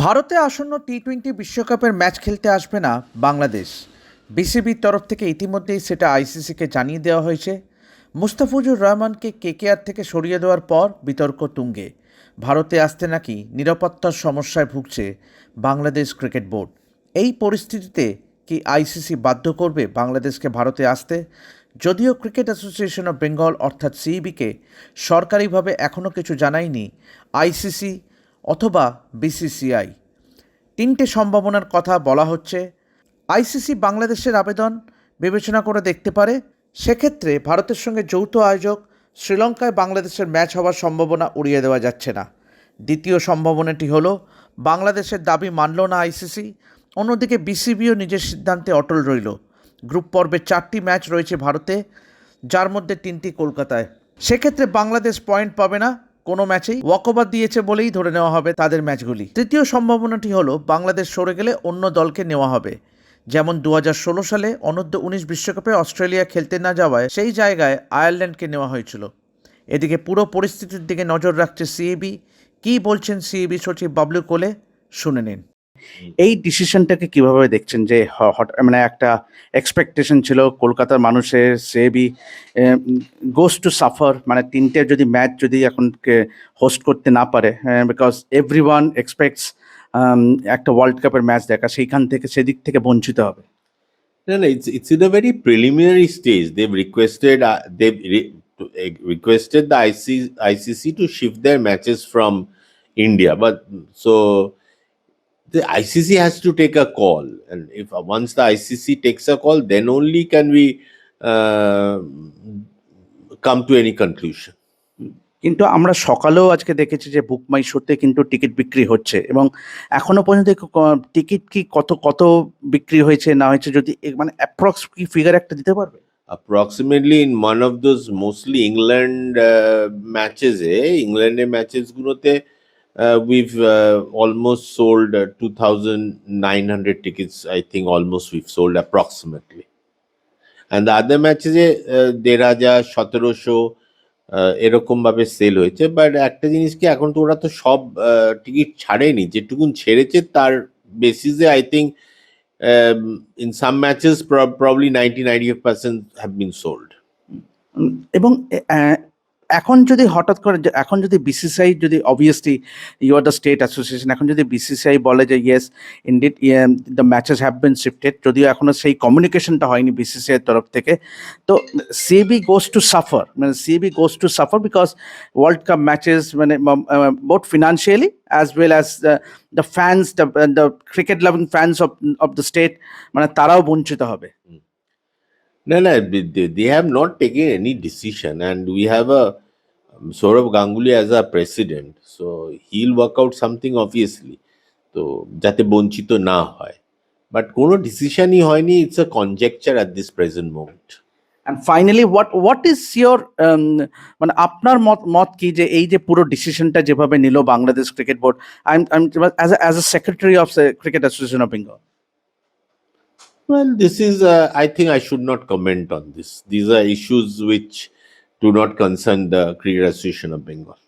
ভারতে আসন্ন T twenty বিশ্বকাপের ম্যাচ খেলতে আসবে না বাংলাদেশ। বিসিবির তরফ থেকে ইতিমধ্যেই সেটা আইসিসিকে জানিয়ে দেওয়া হয়েছে। মুস্তাফিজুর রহমানকে কেকেআর থেকে সরিয়ে দেওয়ার পর বিতর্ক তুঙ্গে। ভারতে আসতে নাকি নিরাপত্তার সমস্যায় ভুগছে বাংলাদেশ ক্রিকেট বোর্ড। এই পরিস্থিতিতে কি আইসিসি বাধ্য করবে বাংলাদেশকে ভারতে আসতে? যদিও ক্রিকেট অ্যাসোসিয়েশন অফ বেঙ্গল অর্থাৎ সিইবিকে সরকারিভাবে এখনও কিছু জানায়নি, আইসিসি অথবা বিসিসিআই। তিনটে সম্ভাবনার কথা বলা হচ্ছে। আইসিসি বাংলাদেশের আবেদন বিবেচনা করে দেখতে পারে। সেক্ষেত্রে ভারতের সঙ্গে যৌথ আয়োজক শ্রীলঙ্কায় বাংলাদেশের ম্যাচ হওয়ার সম্ভাবনা উড়িয়ে দেওয়া যাচ্ছে না। দ্বিতীয় সম্ভাবনাটি হল, বাংলাদেশের দাবি মানল না আইসিসি। অন্যদিকে বিসিবিও নিজের সিদ্ধান্তে অটল রইল। গ্রুপ পর্বে চারটি ম্যাচ রয়েছে ভারতে, যার মধ্যে তিনটি কলকাতায়। সেক্ষেত্রে বাংলাদেশ পয়েন্ট পাবে না। কোনো ম্যাচেই ওয়াকওভার দিয়েছে বলেই ধরে নেওয়া হবে তাদের ম্যাচগুলি। তৃতীয় সম্ভাবনাটি হলো, বাংলাদেশ সরে গেলে অন্য দলকে নেওয়া হবে। যেমন দু হাজার ষোলো সালে অনূর্ধ্ব উনিশ বিশ্বকাপে অস্ট্রেলিয়া খেলতে না যাওয়ায় সেই জায়গায় আয়ারল্যান্ডকে নেওয়া হয়েছিল। এদিকে পুরো পরিস্থিতির দিকে নজর রাখছে সিএবি। কী বলছেন সিএবি সচিব বাবলু কোলে? শুনে নিন। এই ডিসিশনটাকে কীভাবে দেখছেন যে মানে একটা এক্সপেকটেশন ছিল কলকাতার মানুষের সেবি গোস টু সাফার মানে তিনটে যদি ম্যাচ যদি এখন হোস্ট করতে না পারে বিকজ এভরি ওয়ান এক্সপেক্টস একটা ওয়ার্ল্ড কাপের ম্যাচ দেখা সেইখান থেকে সেদিক থেকে বঞ্চিত হবে No, no, it's it's in a very preliminary stage. They've requested uh, they've re- uh, requested the IC, ICC to the ICC has to take a call, and if uh, once the ICC takes a call, then only can we uh, come to any conclusion. কিন্তু আমরা সকালেও আজকে দেখেছি যে বুক মাই শোতে কিন্তু ticket বিক্রি হচ্ছে এবং এখনও পর্যন্ত টিকিট কি কত কত বিক্রি হয়েছে না হয়েছে যদি মানে অ্যাপ্রক্স কি ফিগার একটা দিতে পারবে approximately in one of those mostly England matches এ ইংল্যান্ডের ম্যাচেস গুলোতে we've uh, almost sold uh, 2,900 tickets. I think almost we've sold approximately. And the other matches A uh, দেড় হাজার সতেরোশো এরকম ভাবে সেল হয়েছে বাট একটা জিনিস কি এখন তো ওরা তো সব টিকিট ছাড়েনি যেটুকুন ছেড়েছে তার বেসিসে I think um, in some matches, prob- probably 90 95% have been sold. এবং এখন যদি হঠাৎ করে এখন যদি বিসিসিআই যদি obviously you are the state association এখন যদি বিসিসিআই বলে যে yes indeed the matches have been shifted যদিও এখনও সেই কমিউনিকেশনটা হয়নি বিসিসিআই তরফ থেকে। তো সিবি গোস টু সাফার মানে CB goes to suffer because world cup matches মানে both financially as well as the fans the cricket loving fans of of the state মানে তারাও বঞ্চিত হবে। No, no, they, they have not taken any decision, and we have a um, Saurav Ganguly as a president, so he'll work out something obviously. তো যাতে বঞ্চিত না হয় but কোনো ডিসিশনই হয়নি it's a conjecture at this present moment and finally what what is your মানে আপনার মত মত কি যে এই যে পুরো ডিসিশনটা যেভাবে নিল Bangladesh cricket board I am as a secretary of cricket association of Bengal Well, this is, uh, I think I should not comment on this. These are issues which do not concern the Cricket Association of Bengal.